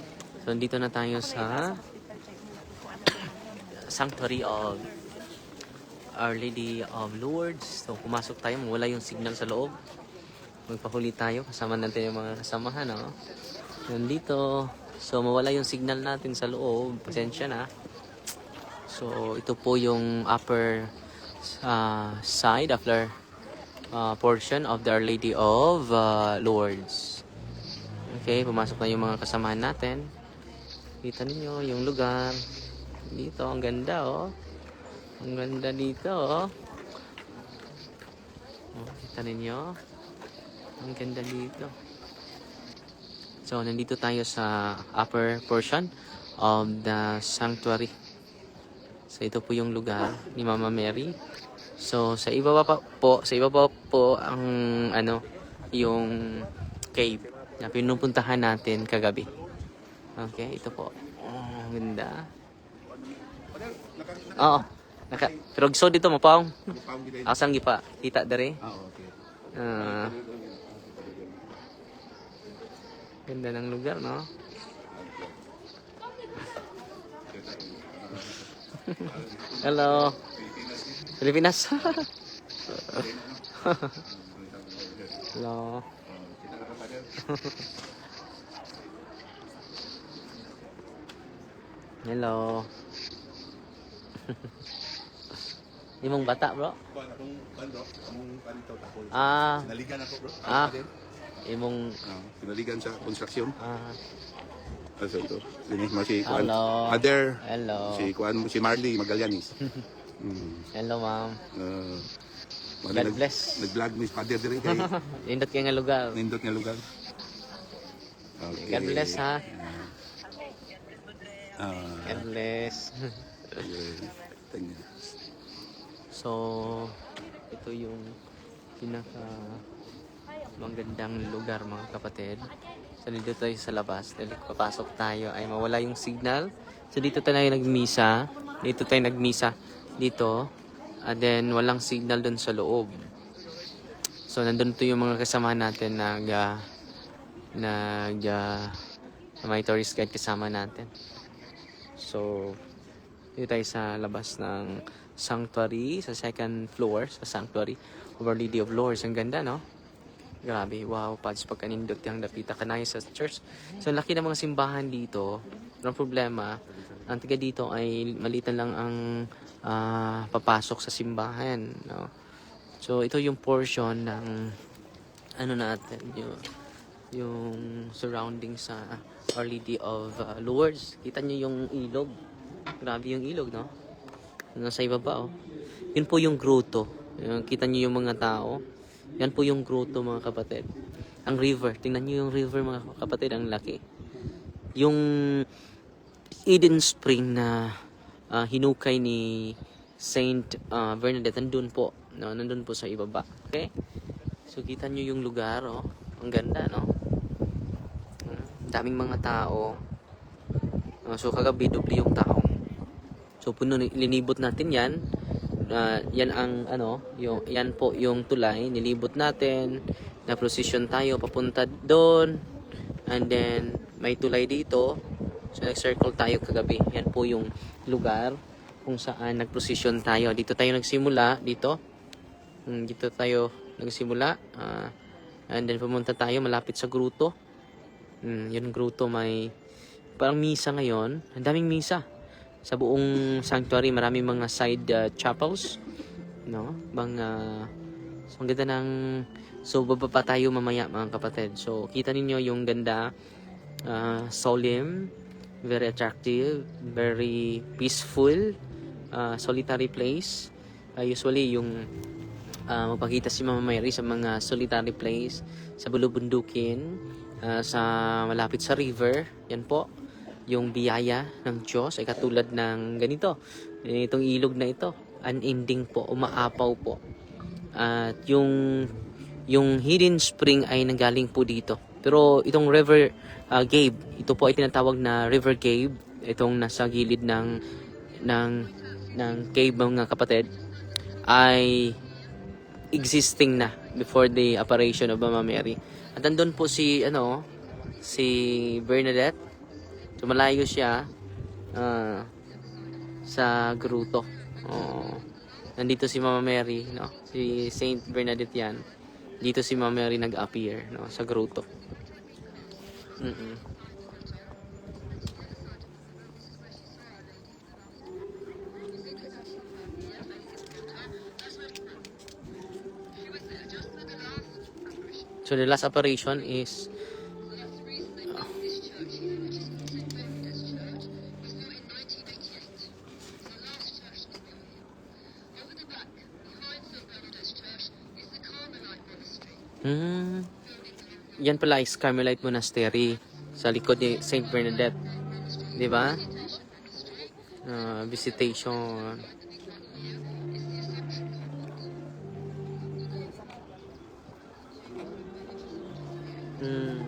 So, nandito na tayo sa Sanctuary of Our Lady of Lourdes. So, pumasok tayo. Wala yung signal sa loob. Magpahuli tayo. Kasama natin yung mga kasamahan. No? Nandito. So, mawala yung signal natin sa loob. Pasensya na. So, ito po yung upper uh, side, upper uh, portion of the Our Lady of uh, Lourdes. Okay, pumasok na yung mga kasamahan natin. Kita ninyo yung lugar. Dito, ang ganda oh. Ang ganda dito oh. oh kita ninyo. Ang ganda dito. So, nandito tayo sa upper portion of the sanctuary. So, ito po yung lugar ni Mama Mary. So, sa iba pa po, sa iba pa po ang ano, yung cave na pinupuntahan natin kagabi. Okay, ito po. Oh, ang ganda. Oo. Naka, pero gusto dito mapawang. Asang gipa. Kita dere. Ah, okay. Ah. ganda ng lugar, no? Hello. Pilipinas. Hello. Hello. Imong bata, bro? Kuan akong kuan bro, among panito tapos. Ah, Sinaligan ako bro. Ah. Imong Ah, sinaligan sa construction. ah, Also ito. Dinis mo si kuan. Hello. Mother. hello. Si kuan si Marley Magallanes. mm. Hello, ma'am. Uh, God bless. Nag-vlog mi father diri kay Indot kay nga lugar. nindot nga lugar. Okay. God bless, ha? Ah, God bless. So, ito yung pinaka magandang lugar mga kapatid. So, dito tayo sa labas. Dahil papasok tayo ay mawala yung signal. So, dito tayo nagmisa. Dito tayo nagmisa. Dito. And then, walang signal dun sa loob. So, nandun to yung mga kasama natin nag uh, nag uh, may tourist guide kasama natin. So, dito tayo sa labas ng sanctuary, sa second floor, sa sanctuary Our Lady of Lourdes. Ang ganda, no? Grabe, wow, pads pagkanindot yung dapita ka sa church. So, ang laki ng mga simbahan dito. Walang problema. Ang tiga dito ay malitan lang ang ah, papasok sa simbahan, no? So, ito yung portion ng ano natin, yung, yung surrounding sa Our Lady of uh, Lourdes. Kita nyo yung ilog. Grabe yung ilog, no? Nasa ibaba, oh. Yun po yung grotto. Yung, kita nyo yung mga tao. Yan po yung grotto, mga kapatid. Ang river. Tingnan nyo yung river, mga kapatid. Ang laki. Yung Eden Spring na ah, hinukay ni Saint ah, Bernadette, nandun po. No? Nandun po sa ibaba. Okay? So, kita nyo yung lugar, oh. Ang ganda, no? Daming mga tao. Ah, so, kagabi, doble yung tao. So, puno, linibot natin yan. Ah, yan ang, ano, yung, yan po yung tulay. Nilibot natin. Na-procession tayo papunta doon. And then, may tulay dito. So, nag-circle tayo kagabi. Yan po yung lugar kung saan nag-procession tayo. Dito tayo nagsimula. Dito. Mm, dito tayo nagsimula. Ah, and then, pumunta tayo malapit sa gruto. Mm, yung gruto may parang misa ngayon. Ang daming misa. Sa buong sanctuary, marami mga side uh, chapels. No? Mga... So, ang ganda ng... So, baba pa tayo mamaya, mga kapatid. So, kita ninyo yung ganda. Uh, solemn. Very attractive. Very peaceful. Uh, solitary place. Uh, usually, yung uh, magpakita si Mama Mary sa mga solitary place. Sa bulubundukin. Uh, sa malapit sa river. Yan po yung biyaya ng Diyos ay katulad ng ganito. Itong ilog na ito, unending po, umaapaw po. At yung yung hidden spring ay nanggaling po dito. Pero itong river uh, Gabe, ito po ay tinatawag na river Gabe. Itong nasa gilid ng ng ng cave mga kapatid ay existing na before the apparition of Mama Mary. At andun po si ano si Bernadette So malayo siya ah, sa gruto. Oh. Nandito si Mama Mary, no? Si Saint Bernadette yan. Dito si Mama Mary nag-appear, no? Sa gruto. Mm-mm. So the last operation is Hmm. Yan pala is Carmelite Monastery sa likod ni Saint Bernadette. 'Di ba? Ah, visitation. Hmm.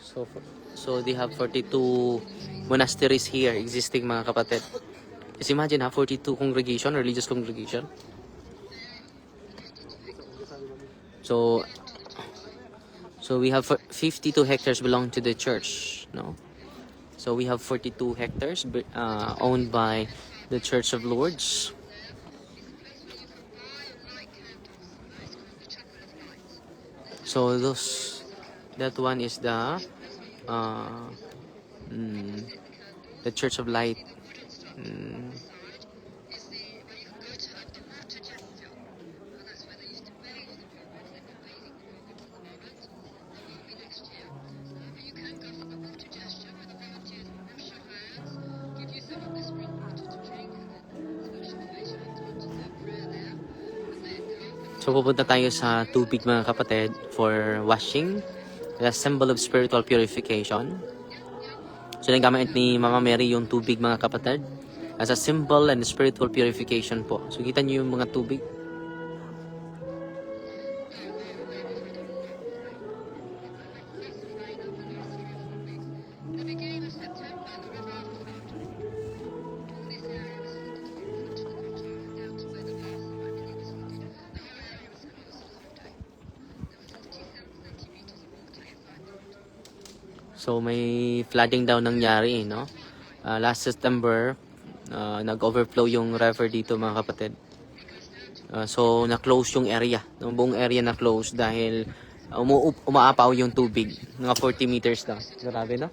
So, so they have 42 monasteries here existing mga kapatid. Just imagine ha, 42 congregation, religious congregation. So, so we have fo- 52 hectares belong to the church, no? So we have 42 hectares uh, owned by the Church of Lords. So those, that one is the, uh, mm, the Church of Light. Mm, So pupunta tayo sa tubig mga kapatid for washing. The symbol of spiritual purification. So nagamit ni Mama Mary yung tubig mga kapatid as a symbol and spiritual purification po. So kita niyo yung mga tubig. So may flooding daw nangyari, no? Ah, last September, ah, nag-overflow yung river dito mga kapatid. Ah, so na-close yung area. Yung buong area na-close dahil umu umaapaw yung tubig. Mga 40 meters lang. Grabe, no?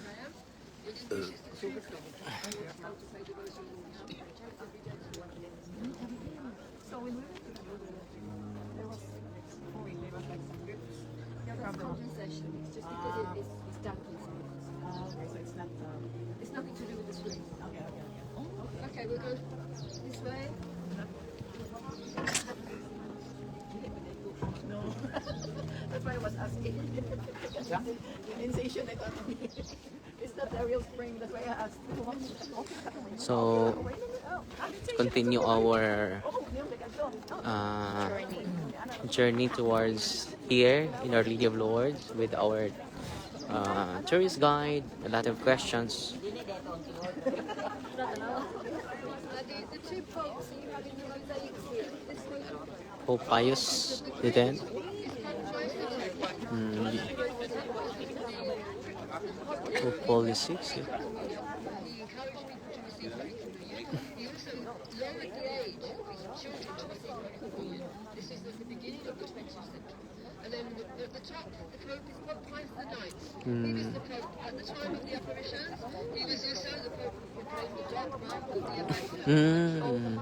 Economy. Is a real spring? So continue our uh, journey towards here in Our Lady of Lords with our uh, tourist guide. A lot of questions. Uh, the, the two Pope Paul VI. yeah.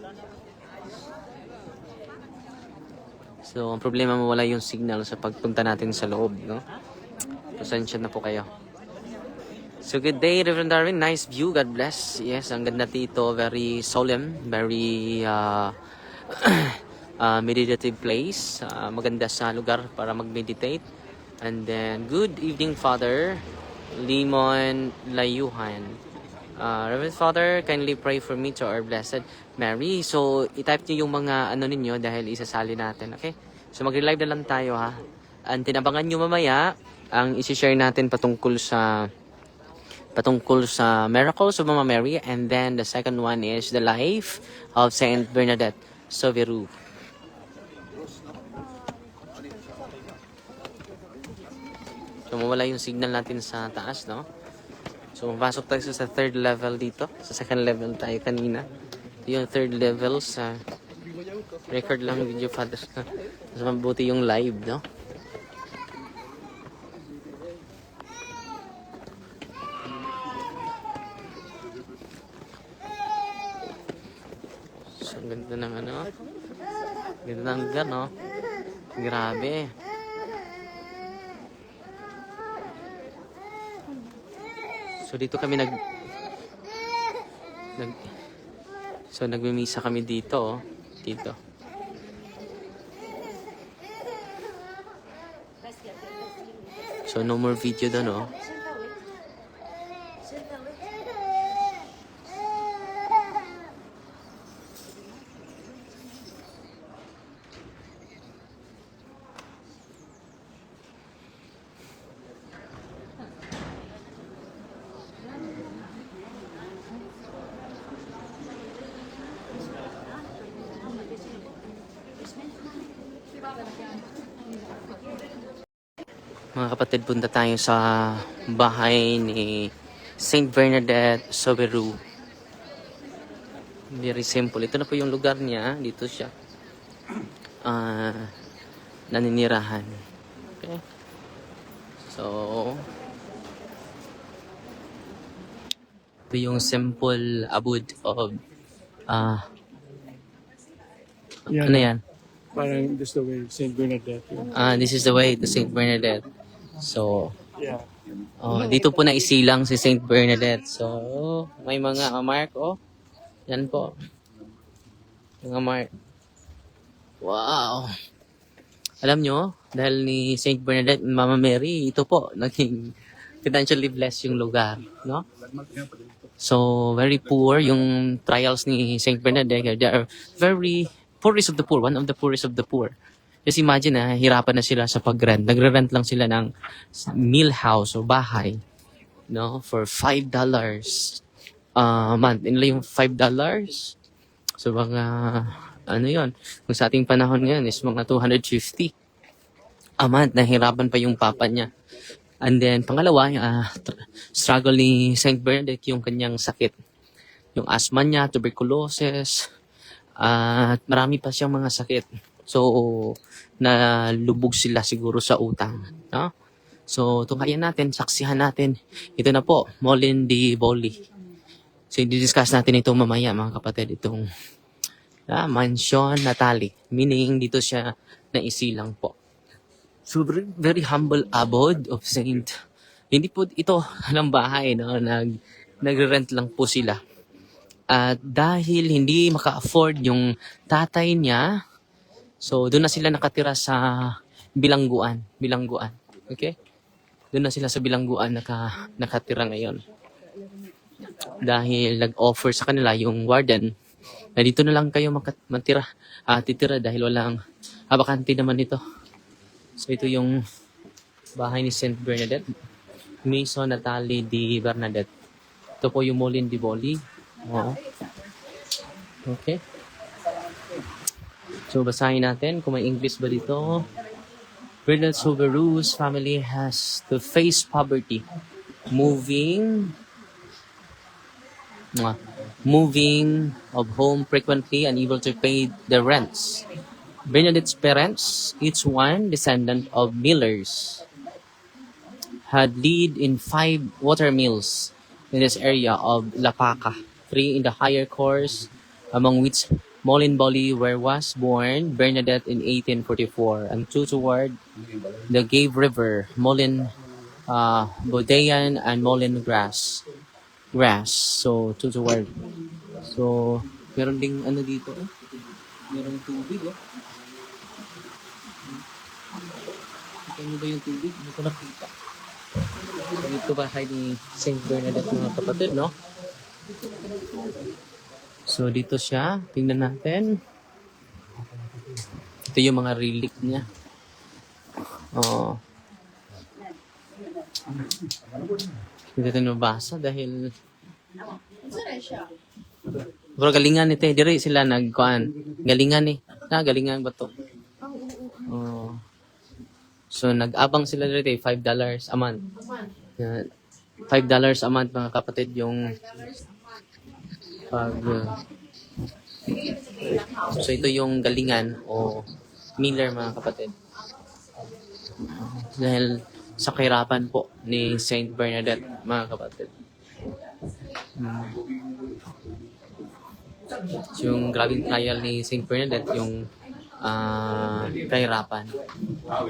So, ang problema mawala yung signal sa pagpunta natin sa loob, no? Pasensya na po kayo. So good day, Reverend Darwin. Nice view. God bless. Yes, ang ganda dito. Very solemn. Very uh, uh, meditative place. Uh, maganda sa lugar para mag-meditate. And then, good evening, Father. Limon Layuhan. Uh, Reverend Father, kindly pray for me to our Blessed Mary. So, itype niyo yung mga ano ninyo dahil isasali natin. Okay? So, mag-live na lang tayo ha. And tinabangan nyo mamaya ang isi-share natin patungkol sa patungkol sa miracles of Mama Mary and then the second one is the life of Saint Bernadette Soveru. So mawala yung signal natin sa taas, no? So mapasok tayo sa third level dito. Sa second level tayo kanina. Ito yung third level sa record lang video father. Mas mabuti yung live, no? So, ang ganda ano. Ganda ng lugar, no? Grabe. So, dito kami nag... nag so, nagmimisa kami dito, oh. Dito. So, no more video doon, oh. Mga kapatid, punta tayo sa bahay ni Saint Bernadette Soberu. Very simple. Ito na po yung lugar niya. Dito siya. Ah, naninirahan. Okay? So, ito yung simple abode of ah Yeah, ano yan? Parang this the way Saint Bernadette. yun. Ah, this is the way to Saint Bernadette. So, Yeah. Oh, dito po na isilang si Saint Bernadette. So, may mga mark, oh. Yan po. Mga mark. Wow. Alam nyo, dahil ni Saint Bernadette Mama Mary, ito po, naging financially blessed yung lugar, no? So, very poor yung trials ni Saint Bernadette. They are very poorest of the poor, one of the poorest of the poor. Just imagine na, hirapan na sila sa pag-rent. Nagre-rent lang sila ng meal house o bahay, no? For $5 a month. Yun lang yung $5. So, mga, ano yon Kung sa ating panahon ngayon is mga 250 a month. Nahirapan pa yung papa niya. And then, pangalawa, uh, struggle ni Saint Bernadette yung kanyang sakit. Yung asthma niya, tuberculosis, at marami pa siyang mga sakit. So, nalubog sila siguro sa utang. No? So, tukayan natin, saksihan natin. Ito na po, Molin di Boli. So, i-discuss natin ito mamaya, mga kapatid. Itong ah, Mansion Natali. Meaning, dito siya naisilang po. So, very, very humble abode of Saint. Hindi po ito ng bahay, no? Nag, nagre-rent lang po sila. At dahil hindi maka-afford yung tatay niya, so doon na sila nakatira sa bilangguan. Bilangguan. Okay? Doon na sila sa bilangguan naka, nakatira ngayon. dahil nag-offer sa kanila yung warden na dito na lang kayo makat- matira, ah, titira dahil walang ah, bakante naman ito. So ito yung bahay ni Saint Bernadette. Maison Natalie di Bernadette. Ito po yung Molin di Boli. Oo. Okay. So basahin natin kung may English ba dito. Bernard Subaru's family has to face poverty, moving moving of home frequently, and unable to pay the rents. Bernadette's parents, each one descendant of millers, had lead in five water mills in this area of Lapaka, three in the higher course, among which Molin Boli where was born Bernadette in 1844, and two toward the Gave River, Molin uh, Bodeyan, and Molin Grass. Grass. So, two toward. So, meron ding ano dito. Oh. Meron tubig, oh. Kita niyo ba yung tubig? Hindi ko nakita. So, ito ba ni St. Bernadette mga kapatid, no? So, dito siya. Tingnan natin. Ito yung mga relic niya. Oo. Hindi natin nabasa dahil... Pero galingan ito eh. Dire sila nagkuhan. Galingan eh. Na, galingan ba to? Oo. So, nag-abang sila dito eh. $5 a month. Yan. $5 a month mga kapatid yung pag uh, so ito yung galingan o Miller mga kapatid. Dahil sa kahirapan po ni Saint Bernadette mga kapatid. So, yung grabing trial ni Saint Bernadette yung ah kahirapan.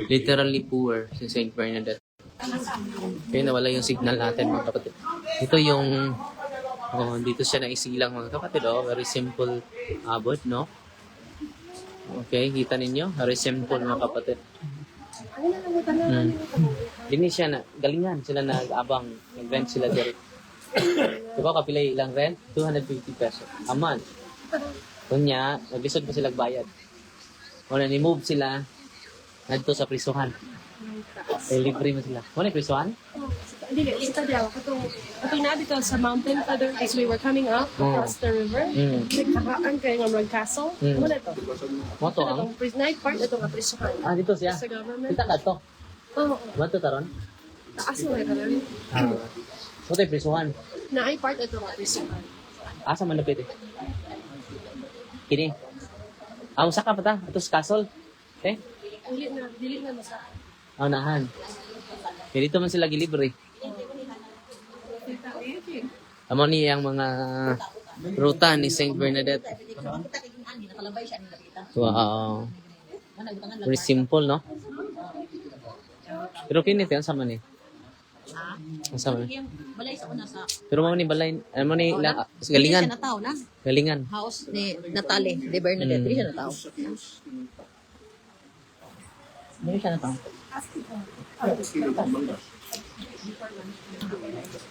Literally poor si Saint Bernadette. Kaya nawala yung signal natin mga kapatid. Ito yung Oh, dito siya naisilang mga kapatid. Oh, very simple abot, no? Okay, kita ninyo? Very simple mga kapatid. Hmm. Dini siya na, galingan sila nag-abang. Nag-rent sila dito. Diba kapilay ilang rent? 250 pesos a month. Kunya, naglisod pa sila bayad. Wala ni-move sila nandito sa prisuhan. Eh, libre mo sila. Wala prisuhan? Hindi, ito daw. Katong, katong na dito sa mountain father as we were coming up Oh. across the river. Mm. Nagkakaan kayo ng Road Castle. Mm. Ano to? Mo to, Ito ang? night part, ito nga prisuhan. Ah, dito siya. Sa government. Kita ka to. Oo, Mo to taron? taas mo nga karon. Ah. Mo to prisuhan. Na ay part, ito nga prisuhan. Asa man napit eh? Kini. Ah, usa ka pa ta? Atos castle. Eh? Dili na, dili na masa. Ah, nahan. Dito man sila gilibre. Amo ni ang mga ruta ni Saint Bernadette. Wow. Very simple, no? Pero kinit yan, sama ni. Sama ni. Balay sa una sa Pero mo ni balay, ano ni, la, galingan. siya nataw na. Galingan. House ni Natalie, de Bernadette. Mm. Hindi siya nataw. Hindi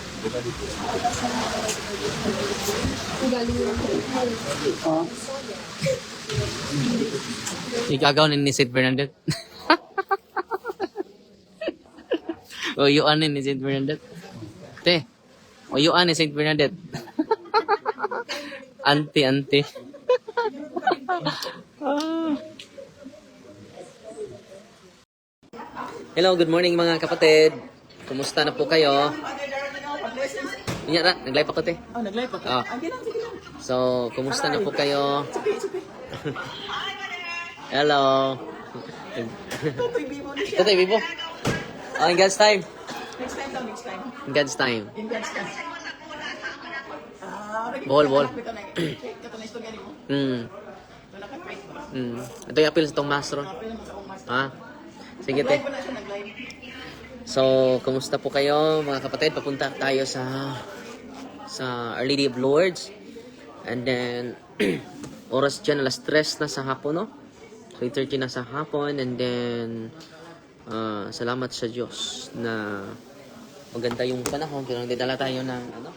nataw. Igagaw ni ni Saint Bernadette. Uyuan ni ni Saint Bernadette. Te, uyuan ni Saint Bernadette. ante, ante. Hello, good morning mga kapatid. Kumusta na po kayo? Inya ra, nag-live ako te. Oh, nag-live ako. Ah. So, kumusta na po kayo? Hello. Tutoy, Bibo na siya. Ito tayo, Bibo. Oh, in God's time. Next time daw, next time. In God's time. In God's time. Ah, Bohol, bohol. Ito na, ito na istorya mo. Mm. Ito na ka-trade ba? Mm. Ito yung appeal sa itong mastro. Kapil mo sa master. Ha? Sige, te. Nag-live pa na siya, nag-live. So, kumusta po kayo mga kapatid? Papunta tayo sa sa Our Lady of Lourdes. And then, oras dyan, alas 3 na sa hapon, no? 3.30 na sa hapon. And then, ah, salamat sa Diyos na maganda yung panahon. Pero nagdadala tayo ng, ano?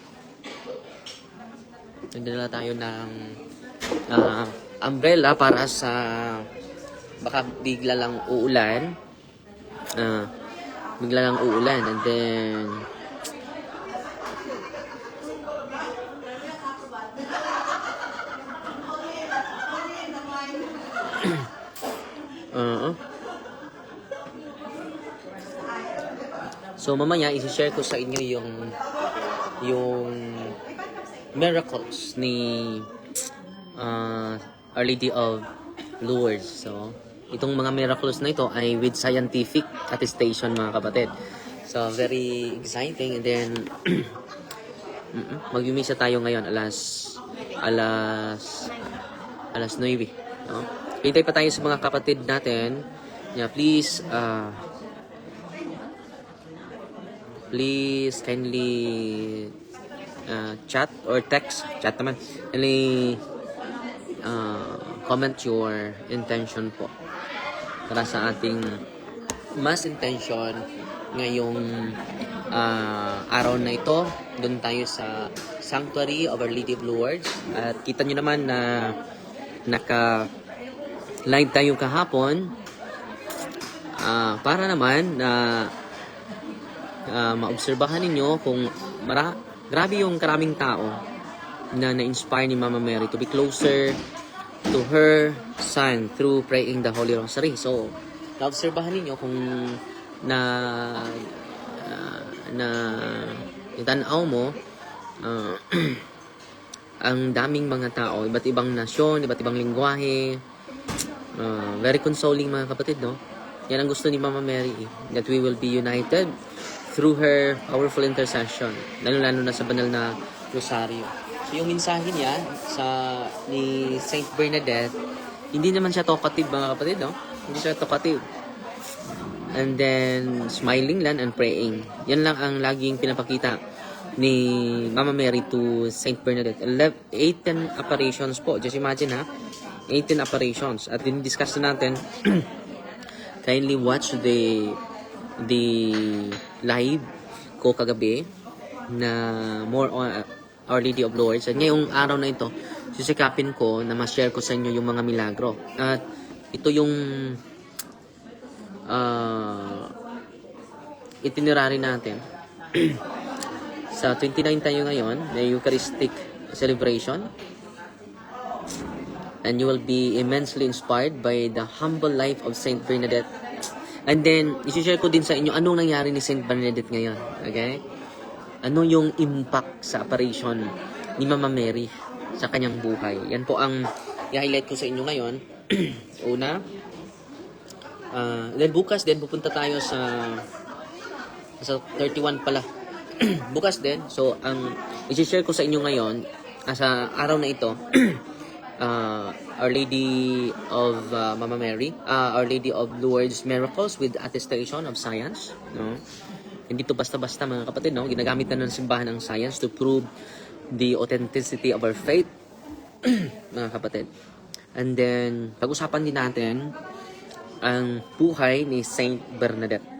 Nagdadala tayo ng ah, umbrella para sa baka bigla lang uulan. Ah, bigla lang uulan and then Oo. So mamaya i-share ko sa inyo yung yung miracles ni uh, Our Lady of Lourdes. So itong mga miracles na ito ay with scientific attestation mga kapatid. So very exciting and then mag-umisa tayo ngayon alas alas alas 9. No? Hintay pa tayo sa mga kapatid natin. Yeah, please uh, please kindly uh, chat or text chat naman. Kindly uh, comment your intention po para sa ating mas intention ngayong uh, araw na ito. Doon tayo sa Sanctuary of Our Lady of Lourdes at kita nyo naman na naka live tayo kahapon ah, para naman na uh, maobserbahan ninyo kung mara grabe yung karaming tao na na-inspire ni Mama Mary to be closer to her son through praying the Holy Rosary. So, naobserbahan ninyo kung na ah, na itanaw mo ah, ang daming mga tao, iba't ibang nasyon, iba't ibang lingwahe. Ah, very consoling mga kapatid, no? Yan ang gusto ni Mama Mary, eh, that we will be united through her powerful intercession, lalo-lalo na sa banal na rosaryo. So yung mensahe niya sa ni Saint Bernadette, hindi naman siya talkative mga kapatid, no? Hindi siya talkative. And then, smiling lang and praying. Yan lang ang laging pinapakita ni Mama Mary to Saint Bernadette. 11 18 apparitions po. Just imagine ha. 18 apparitions. At din-discuss na natin kindly watch the the live ko kagabi na more on uh, Our Lady of Lourdes. At ngayong araw na ito, sisikapin ko na ma-share ko sa inyo yung mga milagro. At ito yung uh, itinerary natin. sa 29 tayo ngayon, may Eucharistic celebration. And you will be immensely inspired by the humble life of Saint Bernadette. And then, isi-share ko din sa inyo anong nangyari ni Saint Bernadette ngayon. Okay? Ano yung impact sa apparition ni Mama Mary sa kanyang buhay. Yan po ang i-highlight ko sa inyo ngayon. Una, uh, then bukas din pupunta tayo sa sa 31 pala. bukas din. So, ang i-share ko sa inyo ngayon, sa araw na ito, uh, Our Lady of uh, Mama Mary, uh, Our Lady of Lourdes Miracles with attestation of science. No? Hindi to basta-basta mga kapatid, no? Ginagamit na ng simbahan ng science to prove the authenticity of our faith, mga kapatid. And then, pag-usapan din natin ang buhay ni Saint Bernadette.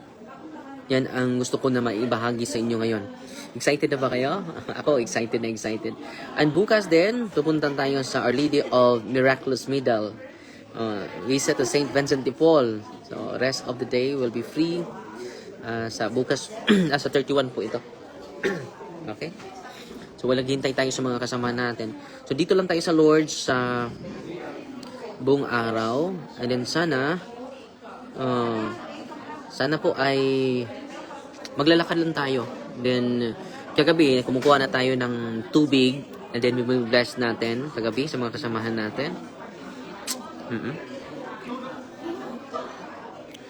Yan ang gusto ko na maibahagi sa inyo ngayon. Excited na ba kayo? Ako, excited na excited. And bukas din, pupuntan tayo sa Our Lady of Miraculous Middle. Uh, visit to St. Vincent de Paul. So, rest of the day will be free. Uh, sa bukas, ah, sa 31 po ito. okay? So, walang hintay tayo sa mga kasama natin. So, dito lang tayo sa Lord sa buong araw. And then sana, uh, sana po ay maglalakad lang tayo. Then, kagabi, kumukuha na tayo ng tubig. And then, bless natin kagabi sa mga kasamahan natin. Mm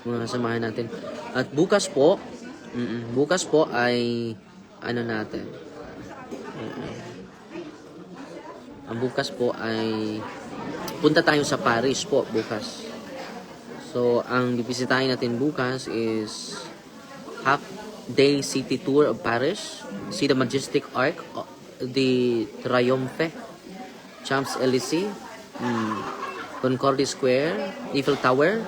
Mga kasamahan natin. At bukas po, mm bukas po ay, ano natin, Mm-mm. Ang bukas po ay punta tayo sa Paris po bukas. So, ang bibisitahin natin bukas is half day city tour of Paris. See the majestic arc, uh, the Triomphe, Champs-Élysées, mm, Concorde Square, Eiffel Tower,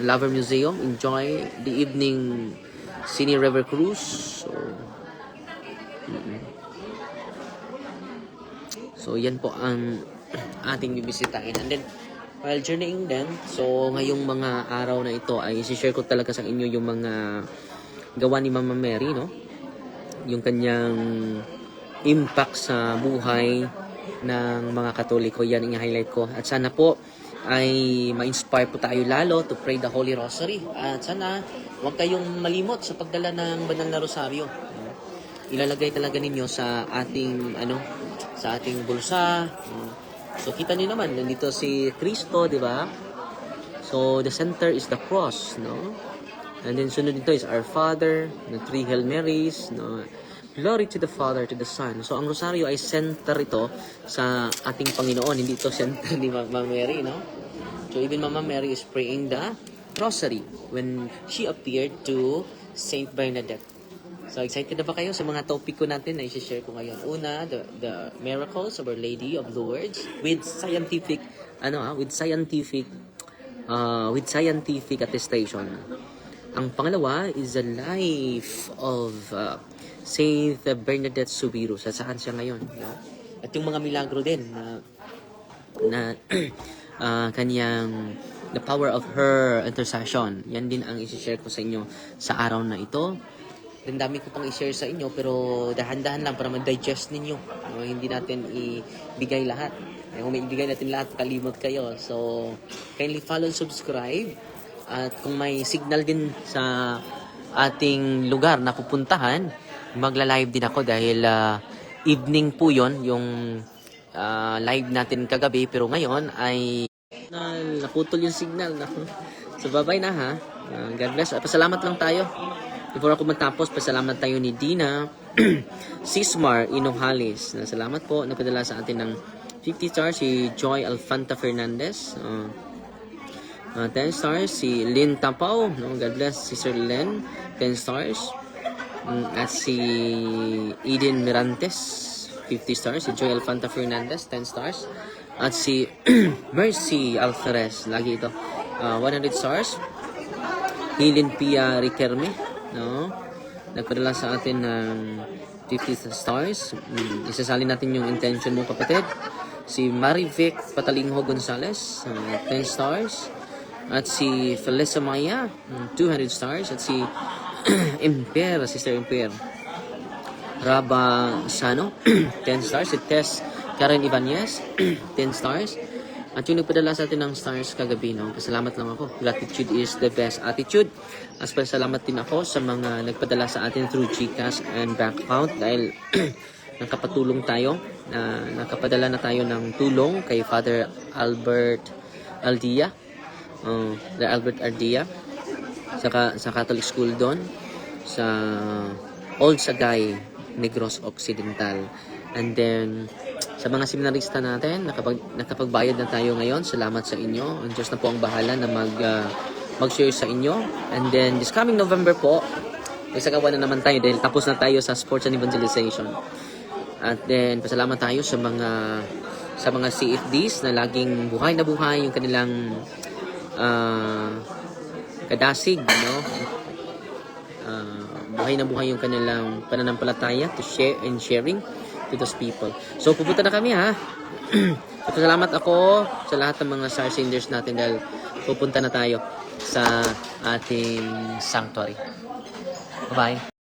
Louvre Museum. Enjoy the evening Cine River Cruise. So, mm. So, yan po ang ating bibisitahin. And then, while journeying din, so ngayong mga araw na ito ay share ko talaga sa inyo yung mga gawa ni Mama Mary, no? Yung kanyang impact sa buhay ng mga Katoliko. Yan ang highlight ko. At sana po ay ma-inspire po tayo lalo to pray the Holy Rosary. At sana huwag kayong malimot sa pagdala ng banal na rosaryo. Ilalagay talaga ninyo sa ating ano sa ating bulsa. So kita niyo naman nandito si Kristo, di ba? So the center is the cross, no? And then sunod dito is Our Father, the three Hail Marys, no? Glory to the Father, to the Son. So ang rosaryo ay center ito sa ating Panginoon, hindi ito center ni Mama Mary, no? So even Mama Mary is praying the rosary when she appeared to Saint Bernadette. So excited na ba kayo sa mga topic ko natin na i-share ko ngayon? Una, the, the miracles of Our Lady of Lourdes with scientific ano ah, with scientific uh, with scientific attestation. Ang pangalawa is the life of uh, Saint Bernadette Subiru. Sa saan siya ngayon? No? At yung mga milagro din na na ah, kanyang the power of her intercession. Yan din ang i-share ko sa inyo sa araw na ito. Then dami ko pang i-share sa inyo pero dahan-dahan lang para ma-digest ninyo. No, hindi natin ibigay lahat. Eh, kung may ibigay natin lahat, kalimot kayo. So, kindly follow and subscribe. At kung may signal din sa ating lugar na pupuntahan, magla-live din ako dahil ah, evening po yon yung ah, live natin kagabi. Pero ngayon ay na, naputol yung signal. Na, so, bye-bye na ha. Ah, God bless. Pasalamat lang tayo. Before ako matapos, pasalamat tayo ni Dina Sismar Inojales. Na salamat po. Napadala sa atin ng 50 stars si Joy Alfanta Fernandez. Uh, uh, 10 stars si Lynn Tapaw. No? God bless si Sir Len. 10 stars. Mm, at si Eden Mirantes. 50 stars. Si Joy Alfanta Fernandez. 10 stars. At si Mercy Alferez. Lagi ito. Uh, 100 stars. Hilin Pia Riquelme, no? Nagpadala sa atin ng 50 stars. Mm, isasali natin yung intention mo, kapatid. Si Marivic Patalingho Gonzalez, uh, 10 stars. At si Felisa Maya, mm, 200 stars. At si Imper, Sister Imper. Raba Sano, 10 stars. Si Tess Karen Ibanez, 10 stars. At yung nagpadala sa atin ng stars kagabi, no? Pasalamat lang ako. Gratitude is the best attitude. As pasalamat din ako sa mga nagpadala sa atin through GCash and bank account dahil nakapatulong tayo. na nakapadala na tayo ng tulong kay Father Albert Aldia. Uh, the Albert Aldia. Sa, sa Catholic School doon. Sa Old Sagay, Negros Occidental. And then, sa mga seminarista natin, nakapag, nakapagbayad na tayo ngayon. Salamat sa inyo. Ang Diyos na po ang bahala na mag, ah, mag-share sa inyo. And then, this coming November po, may sagawa na naman tayo dahil tapos na tayo sa sports and evangelization. At then, pasalamat tayo sa mga sa mga CFDs na laging buhay na buhay yung kanilang ah, kadasig, no? Ah, buhay na buhay yung kanilang pananampalataya to share and sharing to those people. So, pupunta na kami ha. so, salamat ako sa lahat ng mga star singers natin dahil pupunta na tayo sa ating sanctuary. Bye-bye.